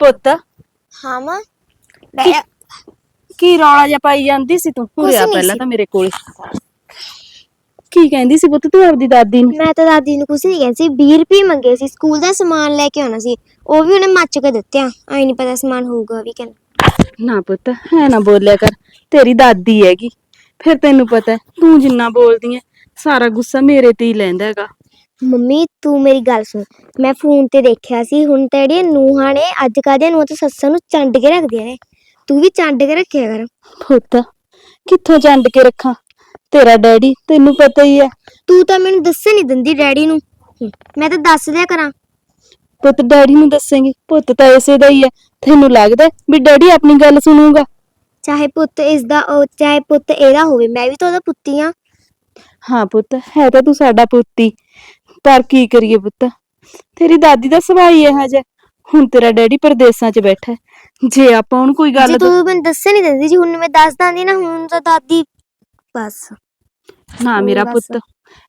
ਪੁੱਤ। ਹਾਂ ਮਾਂ। ਬੈ ਕੀ ਰੌਲਾ ਜਿਹਾ ਪਾਈ ਜਾਂਦੀ ਸੀ ਤੂੰ? ਕੁਛ ਉਰੇ ਆ ਨੀ ਪਹਿਲਾਂ। ਤਾਂ ਮੇਰੇ ਕੋਲ। ਕੀ ਕਹਿੰਦੀ ਸੀ ਪੁੱਤ ਤੂੰ ਆਪਦੀ ਦਾਦੀ ਨੂੰ? ਮੈਂ ਤਾਂ ਦਾਦੀ ਨੂੰ ਕੁਛ ਨਹੀਂ ਕਹਿੰਦੀ ਸੀ। 20 ਰੁਪਏ ਮੰਗੇ ਸੀ। ਸਕੂਲ ਦਾ ਸਮਾਨ ਲੈ ਕੇ ਆਉਣਾ ਸੀ। ਉਹ ਵੀ ਉਹਨੇ ਮੱਚ ਕੇ ਦਿੱਤੇ ਆ ਐ ਨਹੀਂ ਪਤਾ ਸਮਾਨ ਹੋਊਗਾ ਵੀ ਕਿ ਨਾ। ਪੁੱਤ ਹੈ ਨਾ ਬੋਲਿਆ ਕਰ। ਤੇਰੀ ਦਾਦੀ ਹੈਗੀ। ਫਿਰ ਤੈਨੂੰ ਪਤਾ ਤੂੰ ਜਿੰਨਾ ਬੋਲਦੀ ਹੈ ਸਾਰਾ ਗੁੱਸਾ ਮੇਰੇ ਤੇ ਹੀ ਲੈਂਦਾ ਹੈਗਾ। ਮੰਮੀ ਤੂੰ ਮੇਰੀ ਗੱਲ ਸੁਣ। ਮੈਂ ਫੋਨ ਤੇ ਦੇਖਿਆ ਸੀ ਹੁਣ ਤਾਂ ਜਿਹੜੀਆਂ ਨੂੰਹਾਂ ਨੇ ਅੱਜ ਕੱਲ੍ਹ ਦੀਆਂ ਨੂੰਹਾਂ ਤਾਂ ਸੱਸਾਂ ਨੂੰ ਚੰਡ ਕੇ ਰੱਖਦੀਆਂ ਨੇ। ਤੂੰ ਵੀ ਚੰਡ ਕੇ ਰੱਖਿਆ ਕਰ। ਪੁੱਤ ਕਿੱਥੋਂ ਚੰਡ ਕੇ ਰੱਖਾਂ? ਤੇਰਾ ਡੈਡੀ ਤੈਨੂੰ ਪਤਾ ਹੀ ਹੈ। ਤੂੰ ਤਾਂ ਮੈਨੂੰ ਦੱਸੇ ਨਹੀਂ ਦਿੰਦੀ ਡੈਡੀ ਨੂੰ। ਮੈਂ ਤਾਂ ਦੱਸ ਦਿਆ ਕਰਾਂ। ਪੁੱਤ ਡੈਡੀ ਨੂੰ ਦੱਸੇਂਗੀ। ਪੁੱਤ ਤਾਂ ਇਸੇ ਦਾ ਹੀ ਹੈ। ਤੈਨੂੰ ਲੱਗਦਾ ਹੈ ਵੀ ਡੈਡੀ ਆਪਣੀ ਗੱਲ ਸੁਣੂਗਾ? ਚਾਹੇ ਪੁੱਤ ਇਸ ਦਾ ਉਹ ਚਾਹੇ ਪੁੱਤ ਇਹਦਾ ਹੋਵੇ ਮੈਂ ਵੀ ਤਾਂ ਉਹਦਾ ਪੁੱਤੀ ਆ ਹਾਂ ਪੁੱਤ ਹੈ ਤਾਂ ਤੂੰ ਸਾਡਾ ਪੁੱਤੀ। ਪਰ ਕੀ ਕਰੀਏ ਪੁੱਤ? ਤੇਰੀ ਦਾਦੀ ਦਾ ਸੁਭਾਅ ਹੀ ਇਹੋ ਜਿਹਾ। ਹੁਣ ਤੇਰਾ ਡੈਡੀ ਪਰਦੇਸਾਂ 'ਚ ਬੈਠਾ ਹੈ। ਜੇ ਆਪਾਂ ਉਹਨੂੰ ਕੋਈ ਗੱਲ ਜੇ ਤੂੰ ਮੈਨੂੰ ਦੱਸੇ ਨਹੀਂ ਦਿੰਦੀ ਜੀ ਹੁਣ ਮੈਂ ਦੱਸ ਦਾਂਦੀ ਨਾ ਹੁਣ ਤਾਂ ਦਾਦੀ ਬਸ। ਨਾ ਮੇਰਾ ਬਸ। ਪੁੱਤ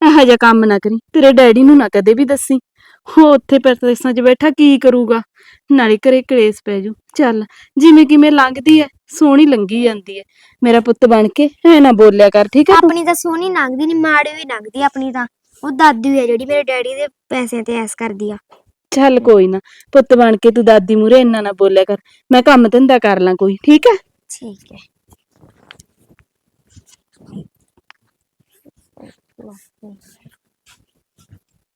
ਇਹੋ ਜਿਹਾ ਕੰਮ ਨਾ ਕਰੀ। ਤੇਰੇ ਡੈਡੀ ਨੂੰ ਨਾ ਕਦੇ ਵੀ ਦੱਸੀ। ਉਹ ਉੱਥੇ ਪਰਦੇਸਾਂ 'ਚ ਬੈਠਾ ਕੀ ਕਰੂਗਾ? ਨਾਲੇ ਘਰੇ ਕਲੇਸ਼ ਪੈ ਜੂ। ਚੱਲ ਜਿਵੇਂ ਕਿਵੇਂ ਲੰਘਦੀ ਐ ਸੋਹਣੀ ਲੰਗੀ ਜਾਂਦੀ ਐ ਮੇਰਾ ਪੁੱਤ ਬਣ ਕੇ ਐ ਨਾ ਬੋਲਿਆ ਕਰ ਠੀਕ ਹੈ ਤੂੰ? ਆਪਣੀ ਤਾਂ ਸੋਹਣੀ ਲੰਘਦੀ ਨਹੀਂ ਮਾੜੀ ਵੀ ਲੰਘਦੀ ਆਪਣੀ ਤਾਂ। ਉਹ ਦਾਦੀ ਆ ਜਿਹੜੀ ਮੇਰੇ ਡੈਡੀ ਦੇ ਪੈਸਿਆਂ ਤੇ ਐਸ ਕਰਦੀ ਆ। ਚੱਲ ਕੋਈ ਨਾ ਪੁੱਤ ਬਣ ਕੇ ਤੂੰ ਦਾਦੀ ਮੂਰੇ ਇੰਨਾ ਨਾ ਬੋਲਿਆ ਕਰ। ਮੈਂ ਕੰਮ ਧੰਦਾ ਕਰ ਲਾਂ ਕੋਈ ਠੀਕ ਹੈ ਠੀਕ ਹੈ।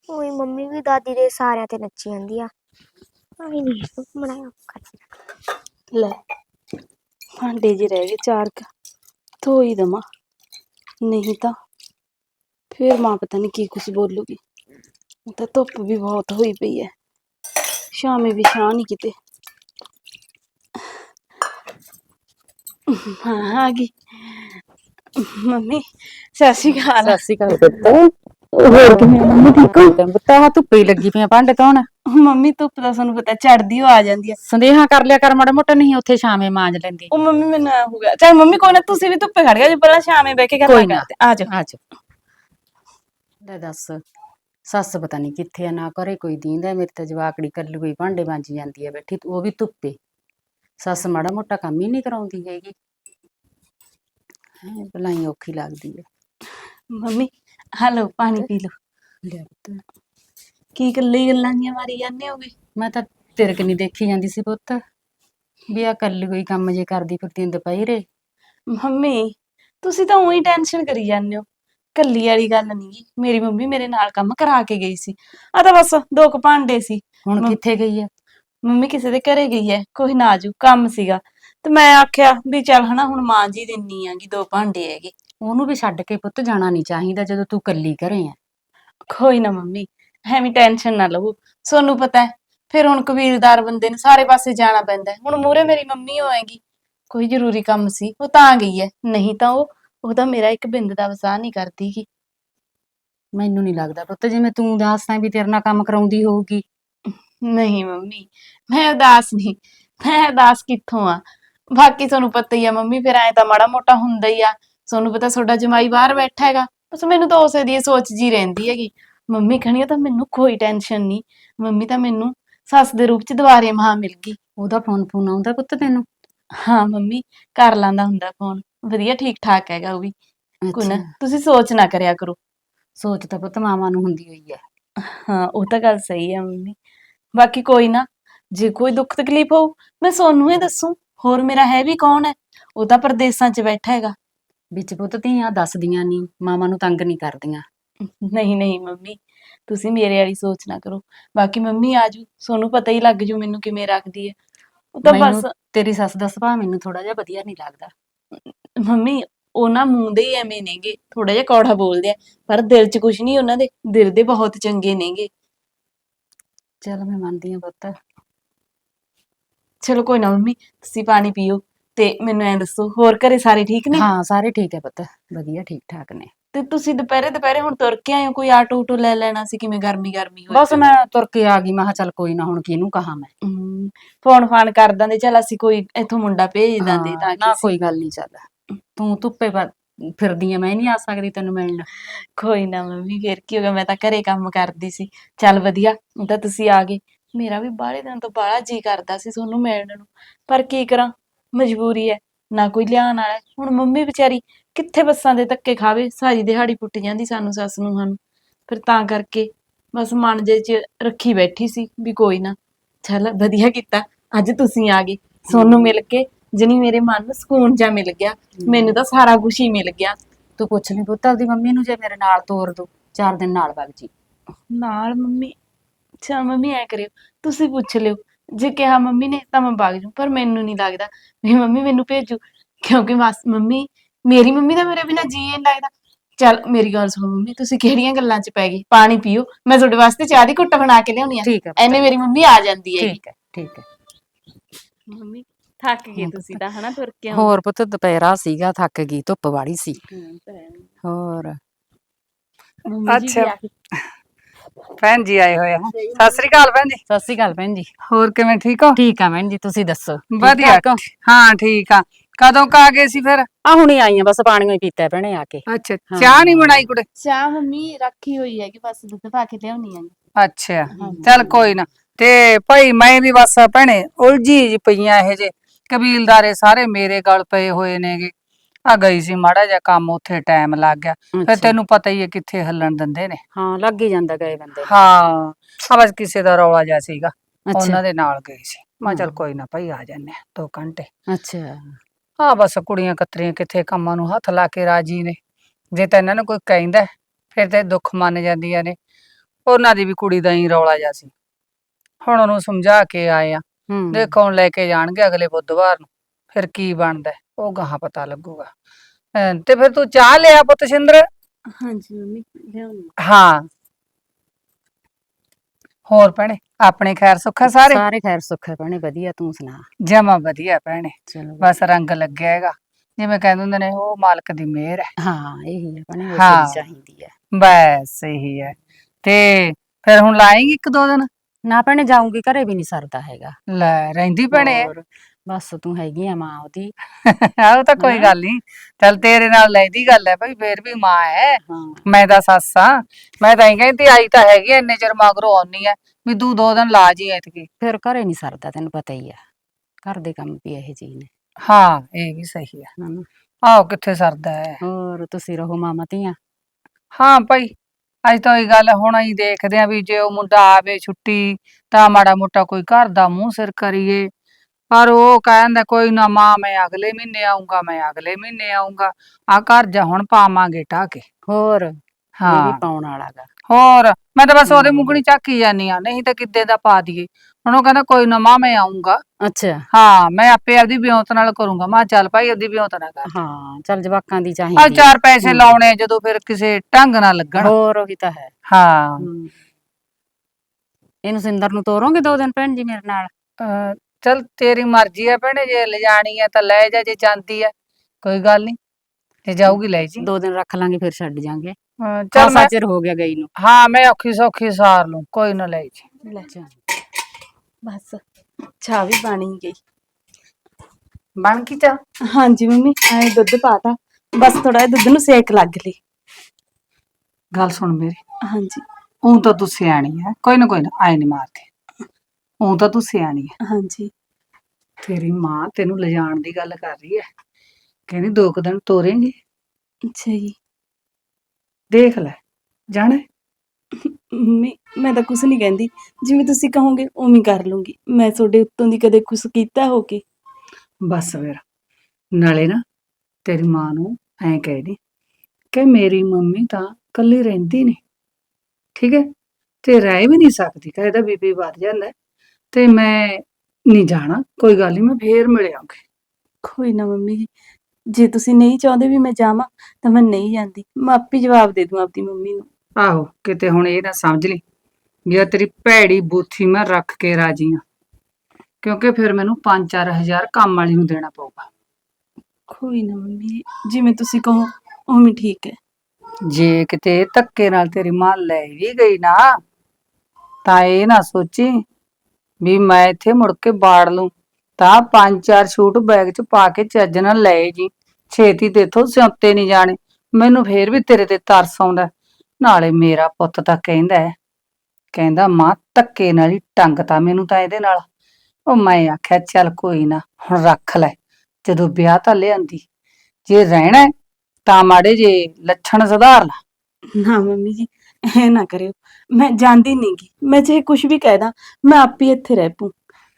ਓਏ ਮੰਮੀ ਵੀ ਦਾਦੀ ਦੇ ਸਾਰਿਆਂ ਤੇ ਨੱਚੀ ਜਾਂਦੀ ਆ। ਆਈ ਨਹੀਂ ਮਣਾ ਕਰ ਲੈ ਭਾਂਡੇ ਜੀ ਰਹਿ ਗਏ ਚਾਰ ਕ ਧੋ ਹੀ ਦਵਾਂ। ਨਹੀਂ ਤਾਂ ਫੇਰ ਮਾਂ ਪਤਾ ਨਹੀਂ ਕੀ ਕੁਛ ਬੋਲੂਗੀ ਹੁਣ ਤਾਂ ਧੁੱਪ ਵੀ ਬਹੁਤ ਹੋਈ ਪਈ ਐ ਸ਼ਾਮੇ ਵੀ ਛਾਂ ਨਹੀਂ ਕਿਤੇ ਹਾਂ ਆ ਗਈ ਮੰਮੀ ਸਤਿ ਸ਼੍ਰੀ ਅਕਾਲ ਸਤਿ ਸ਼੍ਰੀ ਅਕਾਲ ਪੁੱਤ ਹੋਰ ਕਿਵੇਂ ਆ ਮੰਮੀ ਠੀਕ ਹੋ ਤੈਨੂੰ ਪਤਾ ਵਾ ਧੁੱਪੇ ਹੀ ਲੱਗੀ ਪਈਆਂ ਭਾਂਡੇ ਧੋਣ ਮੰਮੀ ਧੁੱਪ ਦਾ ਤੁਹਾਨੂੰ ਪਤਾ ਚੜਦੀ ਹੋ ਆ ਜਾਂਦੀ ਹੈ ਸੰਦੇਹਾ ਕਰ ਲਿਆ ਕਰ ਮਾੜਾ ਮੋਟਾ ਨਹੀਂ ਉੱਥੇ ਸ਼ਾਮੇ ਮਾਂਜ ਲੈਂਦੀ ਉਹ ਮੰਮੀ ਮੈਨੂੰ ਐਂ ਹੋ ਗਿਆ ਚਲ ਮੰਮੀ ਕੋਈ ਨਾ ਤੁਸੀਂ ਵੀ ਧੁੱਪੇ ਖੜ ਗਿਆ ਜੇ ਪਹਿਲਾਂ ਸ਼ਾਮੇ ਬਹਿ ਕੇ ਗੱਲਾਂ ਕੋਈ ਨਾ। ਕਰਦੇ ਆ ਜਾਓ ਆ ਜਾ ਲੈ ਦੱਸ। ਸੱਸ ਪਤਾ ਨਹੀਂ ਕਿੱਥੇ ਆ ਨਾ ਕਰੇ ਕੋਈ ਦੀਂਦਾ ਮੇਰੀ ਤਾਂ ਜਵਾਕੜੀ ਕੱਲੀ ਕੋਈ ਭਾਂਡੇ ਮਾਂਜੀ ਜਾਂਦੀ ਹੈ ਬੈਠੀ ਉਹ ਵੀ ਧੁੱਪੇ। ਸੱਸ ਮਾੜਾ ਮੋਟਾ ਕੰਮ ਹੀ ਨਹੀਂ ਕਰਾਉਂਦੀ ਹੈਗੀ। ਹੈ ਬਲਾਈ ਔਖੀ ਲੱਗਦੀ ਹੈ ਮੰਮੀ ਹਲੋ ਪਾਣੀ ਪੀ ਲਓ। ਲਿਆ ਪੁੱਤ। ਕੀ ਕੱਲੀ ਗੱਲਾਂ ਜੀਆਂ ਮਾਰੀ ਜਾਂਦੇ ਹੋਗੇ? ਮੈਂ ਤਾਂ ਤੇਰੇ ਕਨੀ ਦੇਖੀ ਜਾਂਦੀ ਸੀ ਪੁੱਤ। ਵੀ ਆ ਕੱਲੀ ਕੋਈ ਕੰਮ ਜੇ ਕਰਦੀ ਫਿਰਦੀ ਦੁਪਹਿਰੇ ਮੰਮੀ ਤੁਸੀਂ ਤਾਂ ਉਹੀ ਟੈਨਸ਼ਨ ਕਰੀ ਜਾਂਦੇ ਹੋ। ਕੱਲੀ ਵਾਲੀ ਗੱਲ ਨਹੀਂ ਮੇਰੀ ਮੰਮੀ ਮੇਰੇ ਨਾਲ ਕੰਮ ਕਰਾ ਕੇ ਗਈ ਸੀ। ਆ ਤਾਂ ਬਸ ਦੋ ਕੁ ਭਾਂਡੇ ਸੀ। ਹੁਣ ਕਿੱਥੇ ਗਈ ਹੈ ਮੰਮੀ ਕਿਸੇ ਦੇ ਘਰੇ ਗਈ ਹੈ ਕੋਈ ਨਾਜੂ ਕੰਮ ਸੀਗਾ। ਤੇ ਮੈਂ ਆਖਿਆ ਵੀ ਚੱਲ ਹਨਾ ਹੁਣ ਮਾਂ ਜੀ ਦਿੰਨੀ ਆਂਗੀ ਦੋ ਭਾਂਡੇ ਹੈਗੇ। ਉਹਨੂੰ ਵੀ ਛੱਡ ਕੇ ਪੁੱਤ ਜਾਣਾ ਨਹੀਂ ਚਾਹੀਦਾ ਜਦੋਂ ਤੂੰ ਕੱਲੀ ਘਰੇ ਆ ਕੋਈ ਨਾ ਮੰਮੀ ਐਵੇਂ ਟੈਨਸ਼ਨ ਨਾ ਲਵੋ। ਸੋਨੂੰ ਪਤਾ ਹੈ ਫਿਰ ਹੁਣ ਕਬੀਲਦਾਰ ਬੰਦੇ ਨੂੰ ਸਾਰੇ ਪਾਸੇ ਜਾਣਾ ਪੈਂਦਾ ਹੈ। ਹੁਣ ਮੂਰੇ ਮੇਰੀ ਮੰਮੀ ਹੋਏਗੀ। ਕੋਈ ਜ਼ਰੂਰੀ ਕੰਮ ਸੀ ਉਹ ਤਾਂ ਗਈ ਹੈ ਨਹੀਂ ਤਾਂ ਉਹ ਉਹਦਾ ਮੇਰਾ ਇੱਕ ਬਿੰਦ ਦਾ ਵਸਾਹ ਨਹੀਂ ਕਰਦੀ ਗੀ। ਮੈਨੂੰ ਨਹੀਂ ਲੱਗਦਾ ਪੁੱਤ ਜਿਵੇਂ ਤੂੰ ਦੱਸਦਾ ਵੀ ਤੇਰੇ ਨਾਲ ਕੰਮ ਕਰਾਉਂਦੀ ਹੋਊਗੀ। ਨਹੀਂ ਮੰਮੀ ਮੈਂ ਉਦਾਸ ਨਹੀਂ ਮੈਂ ਉਦਾਸ ਕਿੱਥੋਂ ਆ? ਬਾਕੀ ਤੁਹਾਨੂੰ ਪਤਾ ਹੀ ਆ ਮੰਮੀ ਫਿਰ ਐ ਤਾਂ ਮਾੜਾ ਮੋਟਾ ਹੁੰਦਾ ਹੀ ਆ। ਤੁਹਾਨੂੰ ਪਤਾ ਤੁਹਾਡਾ ਜਮਾਈ ਬਾਹਰ ਬੈਠਾ ਹੈਗਾ ਬਸ ਮੈਨੂੰ ਤਾਂ ਉਸੇ ਦੀ ਸੋਚ ਜੀ ਰਹਿੰਦੀ ਹੈਗੀ। ਮੰਮੀ ਕਹਣੀ ਤਾਂ ਮੈਨੂੰ ਕੋਈ ਟੈਨਸ਼ਨ ਨਹੀਂ ਮੰਮੀ ਤਾਂ ਮੈਨੂੰ ਸੱਸ ਦੇ ਰੂਪ ਚ ਦੁਬਾਰੇ ਮਾਂ ਮਿਲ ਗਈ। ਉਹਦਾ ਫੋਨ ਫੋਨ ਆਉਂਦਾ ਪੁੱਤ ਤੈਨੂੰ? ਹਾਂ ਮੰਮੀ ਕਰ ਲਾਂਦਾ ਹੁੰਦਾ ਫੋਨ ਵਧੀਆ ਠੀਕ ਠਾਕ ਹੈਗਾ ਉਹ ਵੀ। ਅੱਛਾ, ਤੁਸੀਂ ਸੋਚ ਨਾ ਕਰਿਆ ਕਰੋ। ਸੋਚ ਤਾਂ ਪੁੱਤ ਮਾਵਾਂ ਨੂੰ ਹੁੰਦੀ ਹੋਈ ਹੈ ਹਾਂ ਉਹ ਤਾਂ ਗੱਲ ਸਹੀ ਹੈ ਮੰਮੀ। ਬਾਕੀ ਕੋਈ ਨਾ ਜੇ ਕੋਈ ਦੁੱਖ ਤਕਲੀਫ ਹੋਊ ਮੈਂ ਸੋਨੂੰ ਹੀ ਦੱਸੂ ਹੋਰ ਮੇਰਾ ਹੈ ਵੀ ਕੌਣ ਹੈ ਉਹ ਤਾਂ ਪਰਦੇਸਾਂ 'ਚ ਬੈਠਾ ਹੈਗਾ। ਵਿੱਚ ਪੁੱਤ ਧੀਆਂ ਦੱਸਦੀਆਂ ਨਹੀਂ ਮਾਵਾਂ ਨੂੰ ਤੰਗ ਨਹੀਂ ਕਰਦੀਆਂ। ਨਹੀਂ ਨਹੀਂ ਮੰਮੀ ਤੁਸੀਂ ਮੇਰੇ ਵਾਲੀ ਸੋਚ ਨਾ ਕਰੋ। ਬਾਕੀ ਮੰਮੀ ਆਜੂ ਸੋਨੂੰ ਪਤਾ ਹੀ ਲੱਗ ਜੂ ਮੈਨੂੰ ਕਿਵੇਂ ਰੱਖਦੀ ਹੈ ਉਹ ਤਾਂ ਬਸ ਤੇਰੀ ਸੱਸ ਦਾ ਸੁਭਾਅ ਮੈਨੂੰ ਥੋੜਾ ਜਿਹਾ ਵਧੀਆ ਨਹੀਂ ਲੱਗਦਾ। ਮੰਮੀ ਉਹਨਾਂ ਮੂੰਹ ਦੇ ਹੀ ਐਵੇਂ ਨੇਗੇ ਥੋੜਾ ਜਿਹਾ ਕੌੜਾ ਬੋਲਦੇ ਆ ਪਰ ਦਿਲ 'ਚ ਕੁਝ ਨਹੀਂ ਉਹਨਾਂ ਦੇ ਦਿਲ ਦੇ ਬਹੁਤ ਚੰਗੇ ਨੇਗੇ। ਚਲ ਮੈਂ ਮੰਨਦੀ ਹਾਂ ਪੁੱਤ। ਚਲੋ ਕੋਈ ਨਾ ਮੰਮੀ ਤੁਸੀਂ ਪਾਣੀ ਪੀਓ ਤੇ ਮੈਨੂੰ ਐਂ ਦੱਸੋ ਹੋਰ ਘਰੇ ਸਾਰੇ ਠੀਕ ਨੇ? ਹਾਂ ਸਾਰੇ ਠੀਕ ਹੈ ਪੁੱਤ ਵਧੀਆ ਠੀਕ ਠਾਕ ਨੇ। ਤੇ ਤੁਸੀਂ ਦੁਪਹਿਰੇ ਦੁਪਹਿਰੇ ਹੁਣ ਤੁਰ ਕੇ ਆਏ ਹੋ ਕੋਈ ਆਟੋ ਉਟੋ ਲੈ ਲੈਣਾ ਸੀ ਕਿਵੇਂ ਗਰਮੀ ਗਰਮੀ ਹੋਈ ਬਸ ਮੈਂ ਤੁਰ ਕੇ ਆ ਗਈ ਮੈਂ ਕਿਹਾ ਚੱਲ ਕੋਈ ਨਾ ਹੁਣ ਕਿਹਨੂੰ ਕਹਾਂ ਮੈਂ। ਫੋਨ ਫਾਨ ਕਰ ਦਿੰਦੇ ਚਲ ਅਸੀਂ ਕੋਈ ਇੱਥੋਂ ਮੁੰਡਾ ਭੇਜ ਦਿੰਦੇ ਤਾਂ ਨਾ ਕਿ ਕੋਈ ਗੱਲ ਨਹੀਂ ਚੱਲ। ਤੂੰ ਧੁੱਪੇ ਬ- ਫਿਰਦੀ ਆ, ਮੈਂ ਨਹੀਂ ਆ ਸਕਦੀ ਤੈਨੂੰ ਮਿਲਣ। ਕੋਈ ਨਾ ਮੰਮੀ, ਫੇਰ ਕੀ ਹੋ ਗਿਆ? ਮੈਂ ਤਾਂ ਘਰੇ ਕੰਮ ਕਰਦੀ ਸੀ। ਚੱਲ ਵਧੀਆ, ਹੁਣ ਤਾਂ ਤੁਸੀਂ ਆ ਗਏ। ਮੇਰਾ ਵੀ ਬਾਹਲੇ ਦਿਨ ਤੋਂ ਬਾਹਲਾ ਜੀ ਕਰਦਾ ਸੀ ਤੁਹਾਨੂੰ ਮਿਲਣ ਨੂੰ। ਪਰ ਕੀ ਕਰਾਂ? ਮਜਬੂਰੀ ਹੈ ਨਾ ਕੋਈ ਲਿਆਉਣ ਵਾਲਾ ਹੈ। ਹੁਣ ਮੰਮੀ ਵਿਚਾਰੀ ਕਿੱਥੇ ਬੱਸਾਂ ਦੇ ਧੱਕੇ ਖਾਵੇ? ਸਾਰੀ ਦਿਹਾੜੀ ਪੁੱਟ ਜਾਂਦੀ ਸਾਨੂੰ, ਸੱਸ ਨੂੰ, ਸਾਨੂੰ। ਫਿਰ ਤਾਂ ਕਰਕੇ ਬਸ ਮਨ ਜੇ ਚ ਰੱਖੀ ਬੈਠੀ ਸੀ ਵੀ ਕੋਈ ਨਾ। ਚੱਲ ਵਧੀਆ ਕੀਤਾ, ਅੱਜ ਤੁਸੀਂ ਆ ਗਏ। ਸੋਨੂੰ ਮਿਲ ਕੇ ਜਣੀ ਮੇਰੇ ਮਨ ਨੂੰ ਸਕੂਨ ਜਾ ਮਿਲ ਗਿਆ ਮੈਨੂੰ ਤਾਂ ਸਾਰਾ ਕੁਝ ਹੀ ਮਿਲ ਗਿਆ। ਤੂੰ ਪੁੱਛ ਲਈ ਪੁੱਤ ਆਪਦੀ ਮੰਮੀ ਨੂੰ ਜੇ ਮੇਰੇ ਨਾਲ ਤੋਰ ਦੋ ਚਾਰ ਦਿਨ ਨਾਲ ਵਗ ਜੀ। ਨਾਲ ਮੰਮੀ ਅੱਛਾ ਮੰਮੀ ਐ ਕਰਿਓ ਤੁਸੀਂ ਪੁੱਛ ਲਿਓ। ਜੇ ਕਿਹਾ ਮੰਮੀ ਨੇ ਤਾਂ ਮੈਂ ਵਗ ਜੂ ਪਰ ਮੈਨੂੰ ਨਹੀਂ ਲੱਗਦਾ ਵੀ ਮੰਮੀ ਮੈਨੂੰ ਭੇਜੂ। ਕਿਉਂਕਿ ਬਸ ਮੰਮੀ ਮੇਰੀ ਮੰਮੀ ਦਾ ਮੇਰੇ ਬਿਨਾ ਜੀ ਨਹੀਂ ਲੱਗਦਾ। ਚੱਲ ਮੇਰੀ ਗੱਲ ਸੁਣੋ ਮੰਮੀ ਤੁਸੀਂ ਕਿਹੜੀਆਂ ਗੱਲਾਂ 'ਚ ਪੈ ਗਏ? ਪਾਣੀ ਪੀਓ ਮੈਂ ਤੁਹਾਡੇ ਵਾਸਤੇ ਚਾਹ ਦੀ ਘੁੱਟ ਬਣਾ ਕੇ ਲਿਆਉਣੀ ਆ। ਠੀਕ ਹੈ ਐਨੇ ਮੇਰੀ ਮੰਮੀ ਆ ਜਾਂਦੀ ਹੈ ਠੀਕ ਹੈ ਠੀਕ ਹੈ ਮੰਮੀ ਥੱਕ ਗਏ ਤੁਸੀਂ ਤਾਂ ਹਨਾ ਤੁਰ ਕੇ ਹੋਰ ਪੁੱਤ ਦੁਪਹਿਰਾ ਸੀਗਾ ਥੱਕ ਗਈ ਧੁੱਪ ਵਾਲੀ ਸੀ। ਹੋਰ? ਅੱਛਾ। ਭੈਣ ਜੀ ਆਏ ਹੋਏ ਆ। ਸਤਿ ਸ੍ਰੀ ਅਕਾਲ ਭੈਣ ਜੀ। ਸਤਿ ਸ਼੍ਰੀ ਅਕਾਲ ਭੈਣ ਜੀ। ਹੋਰ ਕਿਵੇਂ ਠੀਕ ਹੋ? ਠੀਕ ਆ ਭੈਣ ਜੀ ਤੁਸੀਂ ਦੱਸੋ? ਠੀਕ ਵਧੀਆ। ਠਾਕ ਹੋ? ਹਾਂ ਠੀਕ ਆ। ਕਦੋਂ ਕਾ ਗਏ ਸੀ ਫਿਰ? ਆ ਹੁਣੀ ਆਈਆਂ ਬਸ ਪਾਣੀ ਹੀ ਪੀਤਾ ਭੈਣੇ ਆ ਕੇ। ਅੱਛਾ ਹਾਂ। ਚਾਹ ਨਹੀਂ ਬਣਾਈ ਕੁੜੇ? ਚਾਹ ਮੰਮੀ ਰੱਖੀ ਹੋਈ ਹੈ ਕਿ ਬਸ ਦੁੱਧ ਪਾ ਕੇ ਲਿਆਉਣੀ ਆ ਅੱਛਾ ਚੱਲ ਕੋਈ ਨਾ। ਤੇ ਭਾਈ ਮੈਂ ਵੀ ਬਸ ਭੈਣੇ ਉਲਝੀ ਜੀ ਪਈਆਂ ਇਹ ਜੇ। ਕਬੀਲਦਾਰੇ ਸਾਰੇ ਮੇਰੇ ਗਲ ਪਏ ਹੋਏ ਨੇਗੇ। ਆ ਗਈ ਸੀ ਮਾੜਾ ਜਿਹਾ ਕੰਮ ਉੱਥੇ ਟਾਈਮ ਲੱਗ ਗਿਆ। ਫਿਰ। ਤੈਨੂੰ ਪਤਾ ਹੀ ਹੈ ਕਿੱਥੇ ਹੱਲਣ ਦਿੰਦੇ ਨੇ। ਹਾਂ ਲੱਗ ਹੀ ਜਾਂਦਾ ਗਏ ਬੰਦੇ। ਹਾਂ ਆ ਬਸ ਕਿਸੇ ਦਾ ਰੌਲਾ ਜਿਹਾ ਸੀਗਾ। ਉਹਨਾਂ ਦੇ ਨਾਲ ਗਈ ਸੀ। ਮੈਂ ਚੱਲ। ਕੋਈ ਨਾ ਭਾਈ ਆ ਜਾਂਦੇ ਆ ਦੋ ਘੰਟੇ। ਅੱਛਾ। ਆ ਬਸ ਕੁੜੀਆਂ ਕਤਰੀਆਂ ਕਿੱਥੇ ਕੰਮਾਂ ਨੂੰ ਹੱਥ ਲਾ ਕੇ ਰਾਜੀ ਨੇ। ਜੇ ਤਾਂ ਇਹਨਾਂ ਨੂੰ ਕੋਈ ਕਹਿੰਦਾ ਫਿਰ ਤੇ ਦੁੱਖ ਮੰਨ ਜਾਂਦੀਆਂ ਨੇ। ਉਹਨਾਂ ਦੀ ਵੀ ਕੁੜੀ ਦਾ ਹੀ ਰੌਲਾ ਜਿਹਾ ਸੀ। ਹੁਣ ਉਹਨੂੰ ਸਮਝਾ ਕੇ ਆਏ ਆ। ਹੂੰ। ਦੇਖੋ ਹੁਣ ਲੈ ਕੇ ਜਾਣਗੇ ਅਗਲੇ ਬੁੱਧਵਾਰ ਨੂੰ? ਫਿਰ ਕੀ ਬਣਦਾ? ਹੈ, ਉਹ ਗਾਹਾਂ ਪਤਾ ਲੱਗੂਗਾ। ਅਮ ਤੇ ਫਿਰ ਤੂੰ ਚਾਹ ਲਿਆ ਪੁੱਤ ਸ਼ਿੰਦਰ? ਹਾਂਜੀ ਮੰਮੀ ਲਿਆਉਣੀ ਹਾਂ। ਹੋਰ ਭੈਣੇ ਆਪਣੇ ਖੈਰ ਸੁੱਖਾ ਸਾਰੇ? ਸਾਰੇ ਖੈਰ ਸੁੱਖ ਹੈ ਭੈਣੇ ਵਧੀਆ ਤੂੰ ਸੁਣਾ? ਜਮਾ ਵਧੀਆ ਭੈਣੇ। ਚਲੋ ਬਸ ਰੰਗ ਲੱਗਿਆ ਹੈਗਾ। ਜਿਵੇਂ ਕਹਿੰਦੇ ਹੁੰਦੇ ਨੇ ਉਹ ਮਾਲਕ ਦੀ ਮਿਹਰ ਹੈ। ਹਾਂ ਇਹੀ ਹੈ ਭੈਣੇ ਹੋਰ ਹਾਂ। ਕੀ ਚਾਹੀਦੀ ਹੈ। ਬਸ ਇਹੀ ਹੈ। ਤੇ ਫਿਰ ਹੁਣ ਲਾਏਂਗੀ ਇੱਕ ਦੋ ਦਿਨ? ਨਾ ਭੈਣੇ ਜਾਊਂਗੀ ਘਰੇ ਵੀ ਨਹੀਂ ਸਰਦਾ ਹੈਗਾ। ਲੈ ਰਹਿੰਦੀ ਭੈਣੇ। ਹੋਰ, ਬਸ ਤੂੰ ਹੈਗੀ ਆ ਮਾਂ ਉਹਦੀ। ਆਹ ਤਾਂ ਕੋਈ? ਗੱਲ ਨਹੀਂ। ਚੱਲ ਤੇਰੇ ਨਾਲ ਲੈਦੀ ਗੱਲ ਹੈ ਭਾਈ ਫੇਰ ਵੀ ਮਾਂ ਹੈ। ਹਾਂ। ਮੈਂ ਤਾਂ ਸੱਸ ਆ ਮੈਂ ਤਾਂ ਹੀ ਕਹਿੰਦੀ ਆਈ ਤਾਂ ਹੈਗੀ ਆ, ਇੰਨੇ ਚਿਰ ਮਗਰੋਂ ਆਉਣੀ ਹੈ ਵੀ ਤੂੰ ਦੋ ਦਿਨ ਲਾ ਜੀ ਐਤਕੀ। ਫਿਰ ਘਰੇ ਨਹੀਂ ਸਰਦਾ ਤੈਨੂੰ ਪਤਾ ਹੀ ਆ। ਘਰ ਦੇ ਕੰਮ ਵੀ ਇਹ ਜੀ ਨੇ। ਹਾਂ ਇਹ ਵੀ ਸਹੀ ਹੈ ਹਨਾ। ਆਹੋ ਕਿੱਥੇ ਸਰਦਾ ਹੈ। ਹੋਰ ਤੁਸੀਂ ਰਹੋ ਮਾਮਾ ਧੀਆਂ। ਹਾਂ ਭਾਈ। ਅੱਜ ਤਾਂ ਇਹ ਗੱਲ ਹੁਣ ਹੀ ਦੇਖਦੇ ਆ ਵੀ ਜੇ ਉਹ ਮੁੰਡਾ ਆਵੇ ਛੁੱਟੀ ਤਾਂ ਮਾੜਾ ਮੋਟਾ ਕੋਈ ਘਰ ਦਾ ਮੂੰਹ ਸਿਰ ਕਰੀਏ। ਪਰ ਉਹ ਕਹਿੰਦਾ ਕੋਈ ਨਾ ਮਾਂ ਮੈਂ ਅਗਲੇ ਮਹੀਨੇ ਆਉਂਗਾ ਮੈਂ ਅਗਲੇ ਮਹੀਨੇ ਆਉਂਗਾ ਆ ਘਰ ਜਾ ਹੁਣ ਪਾਵਾਂਗੇ ਢਾਹ ਕੇ। ਹੋਰ ਇਹ ਹਾਂ। ਵੀ ਪਾਉਣ ਵਾਲਾ ਗਾ। ਹੋਰ ਮੈਂ ਤਾਂ ਬਸ ਉਹਦੇ। ਮੁਗਣੀ ਚੱਕੀ ਜਾਨੀ ਆ ਨਹੀਂ ਤਾਂ ਕਿੱਦੇ ਦਾ ਪਾ ਦਈਏ। ਹੁਣ ਉਹ ਕਹਿੰਦਾ ਕੋਈ ਨਾ ਮਾਂ ਮੈਂ ਆਉਂਗਾ ਅੱਛਾ। ਹਾਂ ਮੈਂ ਆਪੇ ਆਪਦੀ ਵਿਉਂਤ ਨਾਲ ਕਰੂੰਗਾ। ਮਾਂ ਚੱਲ ਭਾਈ ਆਪਦੀ ਵਿਉਂਤ ਨਾਲ ਕਰ। ਹਾਂ ਚੱਲ ਜਵਾਕਾਂ ਦੀ ਆ ਚਾਹੀਦੀ ਆ। ਚਾਰ ਪੈਸੇ। ਲਾਉਣੇ ਜਦੋਂ ਫਿਰ ਕਿਸੇ ਢੰਗ ਨਾਲ ਲੱਗਣ। ਹੋਰ ਉਹੀ ਤਾਂ ਹੈ। ਹਾਂ। ਹਮ। ਇਹਨੂੰ ਸਿੰਦਰ ਨੂੰ ਤੋਰੋਗੇ ਦੋ ਦਿਨ ਭੈਣ ਜੀ ਮੇਰੇ ਨਾਲ? ਅਹ ਚੱਲ ਤੇਰੀ ਮਰਜ਼ੀ ਆ ਭੈਣੇ ਜੇ ਲਿਜਾਣੀ ਆ ਤਾਂ ਲੈ ਜਾ ਜੇ ਜਾਂਦੀ ਆ ਕੋਈ ਗੱਲ ਨਹੀਂ ਜੇ ਜਾਊਗੀ ਲੈ ਜੀ। ਦੋ ਦਿਨ ਰੱਖ ਲਾਂਗੇ ਫਿਰ ਛੱਡ ਜਾਾਂਗੇ। ਅਹ ਚੱਲ ਖਾਸਾ ਮੈਂ ਚਿਰ ਹੋ ਗਿਆ ਗਈ ਨੂੰ। ਹਾਂ ਮੈਂ ਔਖੀ ਸੌਖੀ ਸਾਰ ਲੂੰ ਕੋਈ ਨਾ ਲੈ ਜੀ। ਲੈ ਬਸ ਚਾਹ ਵੀ ਬਣੀ ਗਈ। ਬਣ ਕੀ ਚਾ ਹਾਂਜੀ ਮੰਮੀ ਐ ਦੁੱਧ ਪਾਤਾ। ਬਸ ਥੋੜਾ ਜਿਹਾ ਦੁੱਧ ਨੂੰ ਸੇਕ ਲੱਗ ਲਈ ਗੱਲ ਸੁਣ ਮੇਰੀ। ਹਾਂਜੀ। ਉਹ ਤਾਂ ਤੂੰ ਸਿਆਣੀ ਹੈ ਕੋਈ ਨਾ ਕੋਈ ਨਾ ਆਏ ਨਹੀਂ ਮਾਰਦੇ। ਉਹ ਤਾਂ ਤੂੰ ਸਿਆਣੀ ਹੈ ਹਾਂਜੀ। ਤੇਰੀ ਮਾਂ ਤੈਨੂੰ ਲਿਜਾਣ ਦੀ ਗੱਲ ਕਰ ਰਹੀ ਹੈ ਕਹਿੰਦੀ ਦੋ ਕੁ ਦਿਨ ਤੋਰੇਂਗੀ। ਅੱਛਾ ਜੀ। ਦੇਖ ਲੈ। ਜਾਣਾ ਮੰਮੀ ਮੈਂ ਤਾਂ ਕੁਝ ਨਹੀਂ ਕਹਿੰਦੀ। ਜਿਵੇਂ ਤੁਸੀਂ ਕਹੋਗੇ ਉਵੇਂ ਹੀ ਕਰ ਲੂੰਗੀ। ਮੈਂ ਤੁਹਾਡੇ ਉੱਤੋਂ ਦੀ ਕਦੇ ਕੁਝ ਕੀਤਾ ਹੋ ਕੇ ਬਸ ਫਿਰ। ਨਾਲੇ ਨਾ ਤੇਰੀ ਮਾਂ ਨੂੰ ਐਂ ਕਹਿ ਦੀ ਕਿ ਮੇਰੀ ਮੰਮੀ ਤਾਂ ਕੱਲੀ ਰਹਿੰਦੀ ਨਹੀਂ। ਠੀਕ ਹੈ? ਤੇ ਰਹਿ ਵੀ ਨਹੀਂ ਸਕਦੀ ਕਿ ਇਹਦਾ ਬੀਪੀ ਵੱਧ ਜਾਂਦਾ। ਹੈ, ਤੇ ਮੈਂ ਨਹੀਂ ਜਾਣਾ। ਕੋਈ ਗੱਲ ਨਹੀਂ ਮੈਂ ਫੇਰ ਮਿਲ ਆਉਂਗੀ ਕੋਈ ਨਾ ਮੰਮੀ ਜੀ। ਜੇ ਤੁਸੀਂ ਨਹੀਂ ਚਾਹੁੰਦੇ ਵੀ ਮੈਂ ਜਾਵਾਂ ਤਾਂ ਮੈਂ ਨਹੀਂ ਜਾਂਦੀ। ਮੈਂ ਆਪੇ ਜਵਾਬ ਦੇ ਦੂੰ ਆਪਦੀ ਮੰਮੀ ਨੂੰ। ਆਹੋ ਕਿਤੇ ਹੁਣ ਇਹ ਨਾ ਸਮਝ ਲਈ ਵੀ ਆਹ ਤੇਰੀ ਭੈੜੀ ਬੂਥੀ ਮੈਂ ਰੱਖ ਕੇ ਰਾਜੀ ਆ। ਕਿਉਂਕਿ ਫਿਰ ਮੈਨੂੰ 5-4000 ਕੰਮ ਵਾਲੀ ਨੂੰ ਦੇਣਾ ਪਊਗਾ। ਕੋਈ ਨਾ ਮੰਮੀ ਜਿਵੇਂ ਤੁਸੀਂ ਕਹੋ ਉਵੇਂ ਠੀਕ ਹੈ। ਜੇ ਕਿਤੇ ਧੱਕੇ ਨਾਲ ਤੇਰੀ ਮਾਂ ਲੈ ਵੀ ਗਈ ਨਾ ਤਾਂ ਇਹ ਨਾ ਸੋਚੀ ਵੀ ਮੈਂ ਇੱਥੇ ਮੁੜ ਕੇ ਬਾੜ ਲੂੰ ਤਾਂ ਪੰਜ ਚਾਰ ਸੂਟ ਬੈਗ 'ਚ ਪਾ ਕੇ ਚੱਜ ਨਾਲ ਲੈ ਜੀ। ਛੇਤੀ ਤੇ ਇਥੋਂ ਸਿਉਂਤੇ ਨਹੀਂ ਜਾਣੇ। ਮੈਨੂੰ ਫੇਰ ਵੀ ਤੇਰੇ ਤੇ ਤਰਸ ਆਉਂਦਾ। ਨਾਲੇ ਮੇਰਾ ਪੁੱਤ ਤਾਂ ਕਹਿੰਦਾ ਹੈ। ਕਹਿੰਦਾ ਮਾਂ ਧੱਕੇ ਨਾਲ ਹੀ ਟੰਗਤਾ ਮੈਨੂੰ ਤਾਂ ਇਹਦੇ ਨਾਲ। ਉਹ ਮੈਂ ਆਖਿਆ ਚੱਲ ਕੋਈ ਨਾ ਹੁਣ ਰੱਖ ਲੈ। ਜਦੋਂ ਵਿਆਹ ਤਾਂ ਲਿਆਂਦੀ। ਜੇ ਰਹਿਣਾ ਹੈ, ਤਾਂ ਮਾੜੇ ਜੇ ਲੱਛਣ ਸੁਧਾਰ ਲਾ। ਨਾ ਮੰਮੀ ਜੀ ਐ ਨਾ ਕਰਿਓ। ਮੈਂ ਜਾਂਦੀ ਨਹੀਂ ਗੀ। ਮੈਂ ਜੇ ਕੁਝ ਵੀ ਕਹਿਦਾ ਮੈਂ ਆਪ ਹੀ ਇੱਥੇ ਰਹਿ ਪੂ